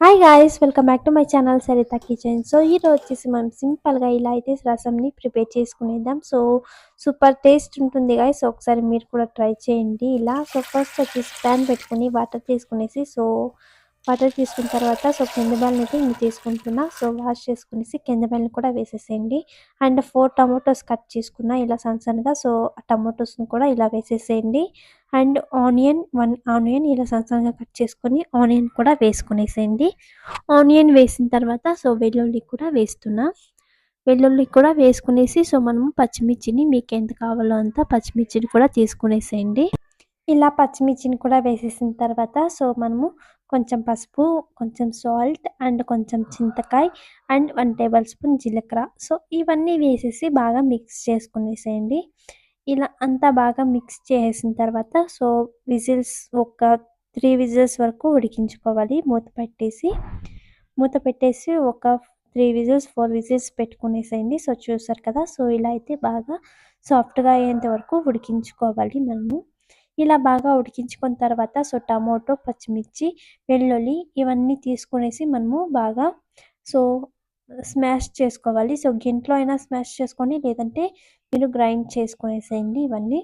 Hi guys welcome back to my channel Saritha kitchen so ఈరోజు వచ్చేసి మనం సింపుల్గా ఇలా అయితే రసంని ప్రిపేర్ చేసుకునేద్దాం. సో సూపర్ టేస్ట్ ఉంటుంది గాయస్ సో ఒకసారి మీరు కూడా ట్రై చేయండి. ఇలా సో ఫస్ట్ వచ్చేసి ప్యాన్ పెట్టుకుని వాటర్ తీసుకునేసి సో వాటర్ తీసుకున్న తర్వాత సో కిందబాల్ని అయితే ఇంక తీసుకుంటున్నా. సో వాష్ చేసుకునేసి కిందబాల్ని కూడా వేసేసేయండి. అండ్ ఫోర్ టమాటోస్ కట్ చేసుకున్న ఇలా సన్నసన్నగా సో ఆ టమాటోస్ని కూడా ఇలా వేసేసేయండి. అండ్ ఆనియన్ వన్ ఆనియన్ ఇలా సన్నసన్నగా కట్ చేసుకొని ఆనియన్ కూడా వేసుకునేసేయండి. ఆనియన్ వేసిన తర్వాత సో వెల్లుల్లి కూడా వేస్తున్నా. వెల్లుల్లి కూడా వేసుకునేసి సో మనము పచ్చిమిర్చిని మీకు ఎంత కావాలో అంత పచ్చిమిర్చిని కూడా తీసుకునేసేయండి. ఇలా పచ్చిమిర్చిని కూడా వేసేసిన తర్వాత సో మనము కొంచెం పసుపు కొంచెం సాల్ట్ అండ్ కొంచెం చింతకాయ అండ్ వన్ టేబుల్ స్పూన్ జీలకర్ర. సో ఇవన్నీ వేసేసి బాగా మిక్స్ చేసుకునేసేయండి. ఇలా అంతా బాగా మిక్స్ చేసిన తర్వాత సో విజిల్స్ ఒక త్రీ విజిల్స్ వరకు ఉడికించుకోవాలి. మూత పెట్టేసి మూత పెట్టేసి ఒక త్రీ విజిల్స్ ఫోర్ విజిల్స్ పెట్టుకునేసేయండి. సో చూసారు కదా సో ఇలా అయితే బాగా సాఫ్ట్గా అయ్యేంత వరకు ఉడికించుకోవాలి మనము. ఇలా బాగా ఉడికించుకున్న తర్వాత సో టమోటో పచ్చిమిర్చి వెల్లుల్లి ఇవన్నీ తీసుకునేసి మనము బాగా సో స్మాష్ చేసుకోవాలి. సో గింట్లో అయినా స్మాష్ చేసుకొని లేదంటే మీరు గ్రైండ్ చేసుకునేసేయండి ఇవన్నీ.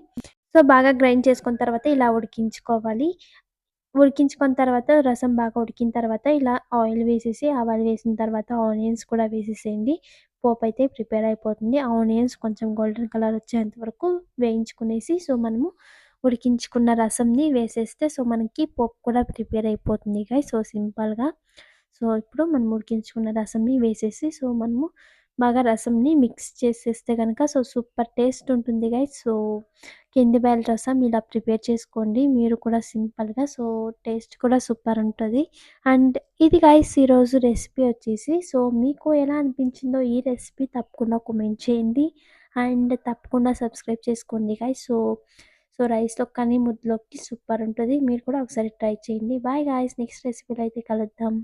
సో బాగా గ్రైండ్ చేసుకున్న తర్వాత ఇలా ఉడికించుకోవాలి. ఉడికించుకున్న తర్వాత రసం బాగా ఉడికిన తర్వాత ఇలా ఆయిల్ వేసేసి ఆవాలు వేసిన తర్వాత ఆనియన్స్ కూడా వేసేసేయండి. పోపు అయితే ప్రిపేర్ అయిపోతుంది. ఆనియన్స్ కొంచెం గోల్డెన్ కలర్ వచ్చేంత వరకు వేయించుకునేసి సో మనము ఉడికించుకున్న రసంని వేసేస్తే సో మనకి పోపు కూడా ప్రిపేర్ అయిపోతుంది గాయ సో సింపుల్గా. సో ఇప్పుడు మనం ఉడికించుకున్న రసంని వేసేసి సో మనము బాగా రసంని మిక్స్ చేసేస్తే కనుక సో సూపర్ టేస్ట్ ఉంటుంది గాయ సో కింది బయల రసం ఇలా ప్రిపేర్ చేసుకోండి. మీరు కూడా సింపుల్గా సో టేస్ట్ కూడా సూపర్ ఉంటుంది. అండ్ ఇది గాయస్ ఈరోజు రెసిపీ వచ్చేసి సో మీకు ఎలా అనిపించిందో ఈ రెసిపీ తప్పకుండా కామెంట్ చేయండి. అండ్ తప్పకుండా సబ్స్క్రైబ్ చేసుకోండి గాయస్ సో సో రైస్లో కానీ ముద్దలోకి సూపర్ ఉంటుంది. మీరు కూడా ఒకసారి ట్రై చేయండి. బాయ్ గాయస్ నెక్స్ట్ రెసిపీలో అయితే కలుద్దాం.